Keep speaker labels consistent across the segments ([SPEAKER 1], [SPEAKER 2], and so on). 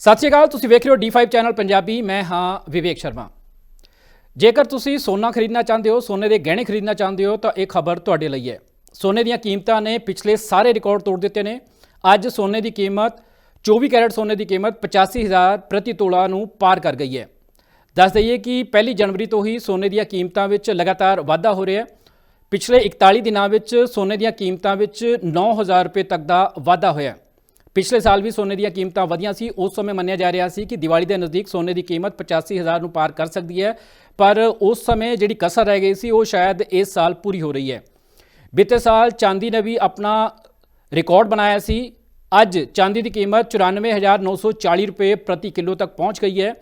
[SPEAKER 1] ਸਤਿ ਸ਼੍ਰੀ ਅਕਾਲ, ਤੁਸੀਂ ਵੇਖ ਰਹੇ ਹੋ D5 ਚੈਨਲ ਪੰਜਾਬੀ, ਮੈਂ ਹਾਂ ਵਿਵੇਕ ਸ਼ਰਮਾ। ਜੇਕਰ ਤੁਸੀਂ ਸੋਨਾ ਖਰੀਦਣਾ ਚਾਹੁੰਦੇ ਹੋ, ਸੋਨੇ ਦੇ ਗਹਿਣੇ ਖਰੀਦਣਾ ਚਾਹੁੰਦੇ ਹੋ, ਤਾਂ ਇਹ ਖਬਰ ਤੁਹਾਡੇ ਲਈ ਹੈ। ਸੋਨੇ ਦੀਆਂ ਕੀਮਤਾਂ ਨੇ ਪਿਛਲੇ ਸਾਰੇ ਰਿਕਾਰਡ ਤੋੜ ਦਿੱਤੇ ਨੇ। ਅੱਜ ਸੋਨੇ ਦੀ ਕੀਮਤ 24 ਕੈਰਟ ਸੋਨੇ ਦੀ ਕੀਮਤ 85000 ਪ੍ਰਤੀ ਤੋਲਾ ਨੂੰ ਪਾਰ ਕਰ ਗਈ ਹੈ। ਦੱਸ ਦਈਏ ਕਿ ਪਹਿਲੀ ਜਨਵਰੀ ਤੋਂ ਹੀ ਸੋਨੇ ਦੀਆਂ ਕੀਮਤਾਂ ਵਿੱਚ ਲਗਾਤਾਰ ਵਾਧਾ ਹੋ ਰਿਹਾ ਹੈ। ਪਿਛਲੇ 41 ਦਿਨਾਂ ਵਿੱਚ ਸੋਨੇ ਦੀਆਂ ਕੀਮਤਾਂ ਵਿੱਚ 9000 ਰੁਪਏ ਤੱਕ ਦਾ ਵਾਧਾ ਹੋਇਆ ਹੈ। ਪਿਛਲੇ ਸਾਲ ਵੀ ਸੋਨੇ ਦੀਆਂ ਕੀਮਤਾਂ ਵਧੀਆਂ ਸੀ। ਉਸ ਸਮੇਂ ਮੰਨਿਆ ਜਾ ਰਿਹਾ ਸੀ ਕਿ ਦੀਵਾਲੀ ਦੇ ਨਜ਼ਦੀਕ ਸੋਨੇ ਦੀ ਕੀਮਤ 85000 ਨੂੰ ਪਾਰ ਕਰ ਸਕਦੀ ਹੈ। ਪਰ ਉਸ ਸਮੇਂ ਜਿਹੜੀ ਕਸਰ ਰਹਿ ਗਈ ਸੀ, ਉਹ ਸ਼ਾਇਦ ਇਸ ਸਾਲ ਪੂਰੀ ਹੋ ਰਹੀ ਹੈ। ਬੀਤੇ ਸਾਲ ਚਾਂਦੀ ਨੇ ਵੀ ਆਪਣਾ ਰਿਕਾਰਡ ਬਣਾਇਆ ਸੀ। ਅੱਜ ਚਾਂਦੀ ਦੀ ਕੀਮਤ 94940 ਰੁਪਏ ਪ੍ਰਤੀ ਕਿਲੋ ਤੱਕ ਪਹੁੰਚ ਗਈ ਹੈ।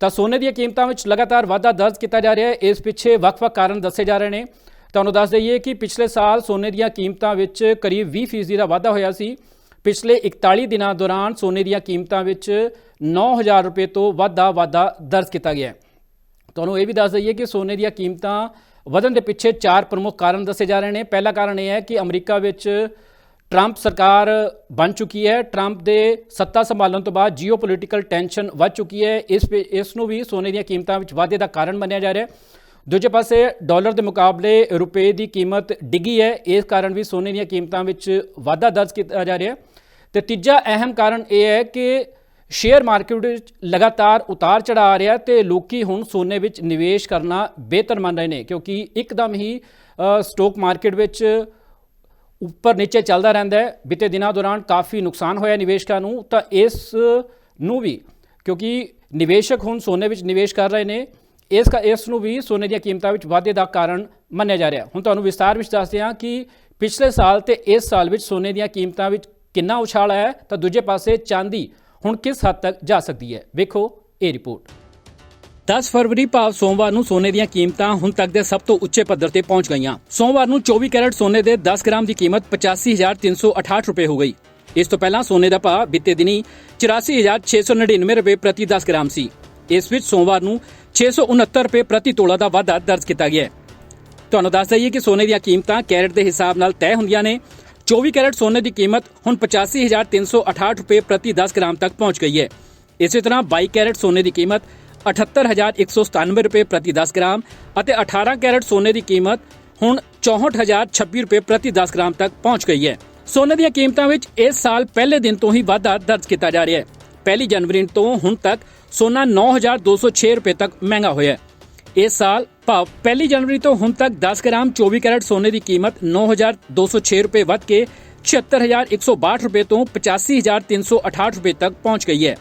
[SPEAKER 1] ਤਾਂ ਸੋਨੇ ਦੀਆਂ ਕੀਮਤਾਂ ਵਿੱਚ ਲਗਾਤਾਰ ਵਾਧਾ ਦਰਜ ਕੀਤਾ ਜਾ ਰਿਹਾ ਹੈ। ਇਸ ਪਿੱਛੇ ਵੱਖ-ਵੱਖ ਕਾਰਨ ਦੱਸੇ ਜਾ ਰਹੇ ਨੇ। ਤੁਹਾਨੂੰ ਦੱਸ ਦਈਏ ਕਿ ਪਿਛਲੇ ਸਾਲ ਸੋਨੇ ਦੀਆਂ ਕੀਮਤਾਂ ਵਿੱਚ ਕਰੀਬ 20% ਦਾ ਵਾਧਾ ਹੋਇਆ ਸੀ। ਪਿਛਲੇ 41 ਦਿਨਾਂ ਦੌਰਾਨ ਸੋਨੇ ਦੀਆਂ ਕੀਮਤਾਂ ਵਿੱਚ 9000 ਰੁਪਏ ਤੋਂ ਵੱਧ ਦਾ ਵਾਧਾ ਦਰਜ ਕੀਤਾ ਗਿਆ ਹੈ। ਤੁਹਾਨੂੰ ਇਹ ਵੀ ਦੱਸ ਦਈਏ ਕਿ ਸੋਨੇ ਦੀਆਂ ਕੀਮਤਾਂ ਵਧਣ ਦੇ ਪਿੱਛੇ ਚਾਰ ਪ੍ਰਮੁੱਖ ਕਾਰਨ ਦੱਸੇ ਜਾ ਰਹੇ ਨੇ। ਪਹਿਲਾ ਕਾਰਨ ਇਹ ਹੈ ਕਿ ਅਮਰੀਕਾ ਵਿੱਚ ਟਰੰਪ ਸਰਕਾਰ ਬਣ ਚੁੱਕੀ ਹੈ। ਟਰੰਪ ਦੇ ਸੱਤਾ ਸੰਭਾਲਣ ਤੋਂ ਬਾਅਦ ਜੀਓਪੋਲਿਟੀਕਲ ਟੈਂਸ਼ਨ ਵੱਧ ਚੁੱਕੀ ਹੈ। ਇਸ ਪੇ- ਇਸ ਨੂੰ ਵੀ ਸੋਨੇ ਦੀਆਂ ਕੀਮਤਾਂ ਵਿੱਚ ਵਾਧੇ ਦਾ ਕਾਰਨ ਮੰਨਿਆ ਜਾ ਰਿਹਾ ਹੈ। ਦੂਜੇ ਪਾਸੇ ਡਾਲਰ ਦੇ ਮੁਕਾਬਲੇ ਰੁਪਏ ਦੀ ਕੀਮਤ ਡਿੱਗੀ ਹੈ। ਇਸ ਕਾਰਨ ਵੀ ਸੋਨੇ ਦੀਆਂ ਕੀਮਤਾਂ ਵਿੱਚ ਵਾਧਾ ਦਰਜ ਕੀਤਾ ਜਾ ਰਿਹਾ ਹੈ। ਤੇ ਤੀਜਾ ਅਹਿਮ ਕਾਰਨ ਇਹ ਹੈ ਕਿ ਸ਼ੇਅਰ ਮਾਰਕੀਟ ਵਿੱਚ ਲਗਾਤਾਰ ਉਤਾਰ ਚੜਾ ਆ ਰਿਹਾ ਤੇ ਲੋਕੀ ਹੁਣ ਸੋਨੇ ਵਿੱਚ ਨਿਵੇਸ਼ ਕਰਨਾ ਬਿਹਤਰ ਮੰਨ ਰਹੇ ਨੇ ਕਿਉਂਕਿ ਇੱਕਦਮ ਹੀ ਅ, ਸਟਾਕ ਮਾਰਕੀਟ ਵਿੱਚ ਉੱਪਰ ਨੀਚੇ ਚੱਲਦਾ ਰਹਿੰਦਾ ਹੈ। ਬੀਤੇ ਦਿਨਾਂ ਦੌਰਾਨ ਕਾਫੀ ਨੁਕਸਾਨ ਹੋਇਆ ਨਿਵੇਸ਼ਕਾਂ ਨੂੰ ਤਾਂ ਇਸ ਨੂੰ ਵੀ ਕਿਉਂਕਿ ਨਿਵੇਸ਼ਕ ਹੁਣ ਸੋਨੇ ਵਿੱਚ ਨਿਵੇਸ਼ ਕਰ ਰਹੇ ਨੇ। ਇਸ ਕਾ ਇਸ ਨੂੰ ਵੀ ਸੋਨੇ ਦੀਆਂ ਕੀਮਤਾਂ ਵਿੱਚ ਵਾਧੇ ਦਾ ਕਾਰਨ ਮੰਨਿਆ ਜਾ ਰਿਹਾ। ਹੁਣ ਤੁਹਾਨੂੰ ਵਿਸਤਾਰ ਵਿੱਚ ਦੱਸਦੇ ਹਾਂ ਕਿ ਪਿਛਲੇ ਸਾਲ ਤੇ ਇਸ ਸਾਲ ਵਿੱਚ ਸੋਨੇ ਦੀਆਂ ਕੀਮਤਾਂ ਵਿੱਚ ਕਿੰਨਾ ਉਛਾਲ ਆਇਆ ਹੈ, ਤਾਂ ਦੂਜੇ ਪਾਸੇ ਚਾਂਦੀ ਹੁਣ ਕਿਸ ਹੱਦ ਤੱਕ ਜਾ ਸਕਦੀ ਹੈ? ਵੇਖੋ ਇਹ ਰਿਪੋਰਟ। 10 ਫਰਵਰੀ ਭਾਵ ਸੋਮਵਾਰ ਨੂੰ ਸੋਨੇ ਦੀਆਂ ਕੀਮਤਾਂ ਹੁਣ ਤੱਕ ਦੇ ਸਭ ਤੋਂ ਉੱਚੇ ਪੱਧਰ ਤੇ ਪਹੁੰਚ ਗਈਆਂ। ਸੋਮਵਾਰ ਨੂੰ 24 ਕੈਰਟ ਸੋਨੇ ਦੇ 10 ਗ੍ਰਾਮ ਦੀ ਕੀਮਤ 85368 ਰੁਪਏ ਹੋ ਗਈ। ਇਸ ਤੋਂ ਪਹਿਲਾਂ ਸੋਨੇ ਦਾ ਭਾਅ ਬੀਤੇ ਦਿਨੀ 84699 ਰੁਪਏ ਪ੍ਰਤੀ 10 ਗ੍ਰਾਮ ਸੀ। ਇਸ ਵਿੱਚ ਸੋਮਵਾਰ ਨੂੰ 669 ਰੁਪਏ ਪ੍ਰਤੀ ਤੋਲਾ ਦਾ ਵਾਧਾ ਦਰਜ ਕੀਤਾ ਗਿਆ ਹੈ। ਤੁਹਾਨੂੰ ਦੱਸ ਦਈਏ ਕਿ ਸੋਨੇ ਦੀਆਂ ਕੀਮਤਾਂ ਕੈਰਟ ਦੇ ਹਿਸਾਬ ਨਾਲ ਤੈਅ ਹੁੰਦੀਆਂ ਨੇ। 24 ਕੈਰਟ ਸੋਨੇ ਦੀ ਕੀਮਤ ਹੁਣ 85368 ਰੁਪਏ ਪ੍ਰਤੀ 10 ਗ੍ਰਾਮ ਤੱਕ ਪਹੁੰਚ ਗਈ ਹੈ। ਇਸੇ ਤਰ੍ਹਾਂ 22 ਕੈਰਟ ਸੋਨੇ ਦੀ ਕੀਮਤ 78197 ਰੁਪਏ ਪ੍ਰਤੀ 10 ਗ੍ਰਾਮ ਅਤੇ 18 ਕੈਰਟ ਸੋਨੇ ਦੀ ਕੀਮਤ ਹੁਣ 64026 ਰੁਪਏ ਪ੍ਰਤੀ 10 ਗ੍ਰਾਮ ਤੱਕ ਪਹੁੰਚ ਗਈ ਹੈ। ਸੋਨੇ ਦੀਆਂ ਕੀਮਤਾਂ ਵਿੱਚ ਇਸ ਸਾਲ ਪਹਿਲੇ ਦਿਨ ਤੋਂ ਹੀ ਵਾਧਾ ਦਰਜ ਕੀਤਾ ਜਾ ਰਿਹਾ ਹੈ। ਪਹਿਲੀ ਜਨਵਰੀ ਤੋਂ ਹੁਣ ਤੱਕ ਸੋਨਾ 9206 ਰੁਪਏ ਤੱਕ ਮਹਿੰਗਾ ਹੋਇਆ ਹੈ। ਇਸ ਸਾਲ ਭਾਵ ਪਹਿਲੀ ਜਨਵਰੀ ਤੋਂ ਹੁਣ ਤੱਕ 10 ਗ੍ਰਾਮ 24 ਕੈਰਟ ਸੋਨੇ ਦੀ ਕੀਮਤ 9206 ਰੁਪਏ ਵੱਧ ਕੇ 76162 ਰੁਪਏ ਤੋਂ 85368 ਰੁਪਏ ਤੱਕ ਪਹੁੰਚ ਗਈ ਹੈ।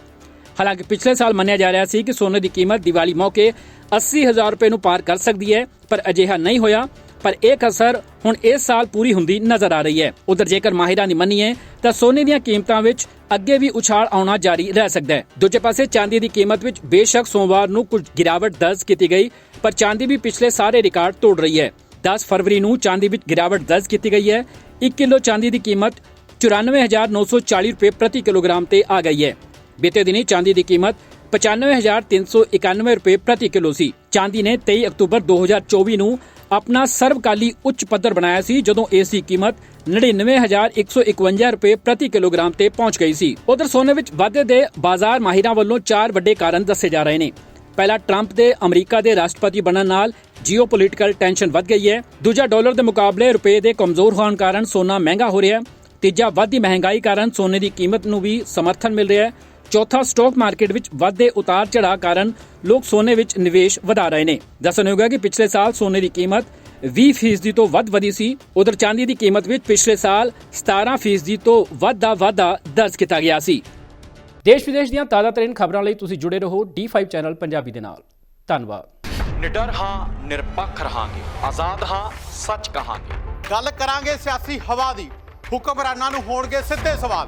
[SPEAKER 1] ਹਾਲਾਂਕਿ ਪਿਛਲੇ ਸਾਲ ਮੰਨਿਆ ਜਾ ਰਿਹਾ ਸੀ ਕਿ ਸੋਨੇ ਦੀ ਕੀਮਤ ਦੀਵਾਲੀ ਮੌਕੇ 80000 ਰੁਪਏ ਨੂੰ ਪਾਰ ਕਰ ਸਕਦੀ ਹੈ, ਪਰ ਅਜਿਹਾ ਨਹੀਂ ਹੋਇਆ। ਪਰ ਇਹ ਕਸਰ ਹੁਣ ਇਸ ਸਾਲ ਪੂਰੀ ਹੁੰਦੀ ਨਜ਼ਰ ਆ ਰਹੀ ਹੈ। ਉਧਰ ਜੇਕਰ ਮਾਹਿਰਾਂ ਦੀ ਮੰਨੀਏ, ਤਾਂ ਸੋਨੇ ਦੀਆਂ ਕੀਮਤਾਂ ਵਿੱਚ ਅੱਗੇ ਵੀ ਉਛਾਲ ਆਉਣਾ ਜਾਰੀ ਰਹਿ ਸਕਦਾ ਹੈ। ਦੂਜੇ ਪਾਸੇ ਚਾਂਦੀ ਦੀ ਕੀਮਤ ਵਿੱਚ ਬੇਸ਼ੱਕ ਸੋਮਵਾਰ ਨੂੰ ਕੁਝ ਗਿਰਾਵਟ ਦਰਜ ਕੀਤੀ ਗਈ, ਪਰ ਚਾਂਦੀ ਵੀ ਪਿਛਲੇ ਸਾਰੇ ਰਿਕਾਰਡ ਤੋੜ ਰਹੀ ਹੈ। 10 ਫਰਵਰੀ ਨੂੰ ਚਾਂਦੀ ਵਿੱਚ ਗਿਰਾਵਟ ਦਰਜ ਕੀਤੀ ਗਈ ਹੈ। 1 ਕਿਲੋ ਚਾਂਦੀ ਦੀ ਕੀਮਤ 94940 ਰੁਪਏ ਪ੍ਰਤੀ ਕਿਲੋਗ੍ਰਾਮ ਤੇ ਆ ਗਈ ਹੈ। ਬੀਤੇ ਦਿਨੀ ਚਾਂਦੀ ਦੀ ਕੀਮਤ 95391 ਰੁਪਏ ਪ੍ਰਤੀ ਕਿਲੋ ਸੀ। ਚਾਂਦੀ ਨੇ 23 ਅਕਤੂਬਰ 2024 ਨੂੰ ਆਪਣਾ ਸਰਵਕਾਲੀ ਉੱਚ ਪੱਧਰ ਬਣਾਇਆ ਸੀ, ਜਦੋਂ ਇਸ ਦੀ ਕੀਮਤ 99151 ਰੁਪਏ ਪ੍ਰਤੀ ਕਿਲੋਗ੍ਰਾਮ ਤੇ ਪਹੁੰਚ ਗਈ ਸੀ। ਉਧਰ ਸੋਨੇ ਵਿੱਚ ਵਾਧੇ ਦੇ ਬਾਜ਼ਾਰ ਮਾਹਿਰਾਂ ਵੱਲੋਂ ਚਾਰ ਵੱਡੇ ਕਾਰਨ ਦੱਸੇ ਜਾ ਰਹੇ ਨੇ। ਪਹਿਲਾ, ਟਰੰਪ ਦੇ ਅਮਰੀਕਾ ਦੇ ਰਾਸ਼ਟਰਪਤੀ ਬਣਨ ਨਾਲ ਜੀਓਪੋਲਿਟੀਕਲ ਟੈਨਸ਼ਨ ਵੱਧ ਗਈ ਹੈ। ਦੂਜਾ, ਡਾਲਰ ਦੇ ਮੁਕਾਬਲੇ ਰੁਪਏ ਦੇ ਕਮਜ਼ੋਰ ਹੋਣ ਕਾਰਨ ਸੋਨਾ ਮਹਿੰਗਾ ਹੋ ਰਿਹਾ ਹੈ। ਤੀਜਾ, ਵੱਧਦੀ ਮਹਿੰਗਾਈ ਕਾਰਨ ਸੋਨੇ ਦੀ ਕੀਮਤ ਨੂੰ ਵੀ ਸਮਰਥਨ ਮਿਲ ਰਿਹਾ ਹੈ। ਚੌਥਾ ਸਟਾਕ ਮਾਰਕੀਟ ਵਿੱਚ ਵਾਧੇ ਉਤਾਰ ਚੜਾਅ ਕਾਰਨ ਲੋਕ ਸੋਨੇ ਵਿੱਚ ਨਿਵੇਸ਼ ਵਧਾ ਰਹੇ ਨੇ। ਦੱਸਣ ਹੈ ਕਿ ਪਿਛਲੇ ਸਾਲ ਸੋਨੇ ਦੀ ਕੀਮਤ 20% ਤੋਂ ਵੱਧ ਵਧੀ ਸੀ। ਉਧਰ ਚਾਂਦੀ ਦੀ ਕੀਮਤ ਵਿੱਚ ਪਿਛਲੇ ਸਾਲ 17% ਤੋਂ ਵੱਧ ਦਾ ਵਾਧਾ ਦਰਜ ਕੀਤਾ ਗਿਆ ਸੀ। ਦੇਸ਼ ਵਿਦੇਸ਼ ਦੀਆਂ ਤਾਜ਼ਾ ਤਰੀਨ ਖਬਰਾਂ ਲਈ ਤੁਸੀਂ ਜੁੜੇ ਰਹੋ D5 ਚੈਨਲ ਪੰਜਾਬੀ ਦੇ ਨਾਲ। ਧੰਨਵਾਦ।
[SPEAKER 2] ਨਿਡਰ ਹਾਂ ਨਿਰਪੱਖ ਰਹਾਂਗੇ। ਆਜ਼ਾਦ ਹਾਂ ਸੱਚ ਕਹਾਂਗੇ।
[SPEAKER 3] ਗੱਲ ਕਰਾਂਗੇ ਸਿਆਸੀ ਹਵਾ ਦੀ। ਹੁਕਮਰਾਨਾਂ ਨੂੰ ਹੋਣਗੇ ਸਿੱਧੇ ਸਵਾਲ।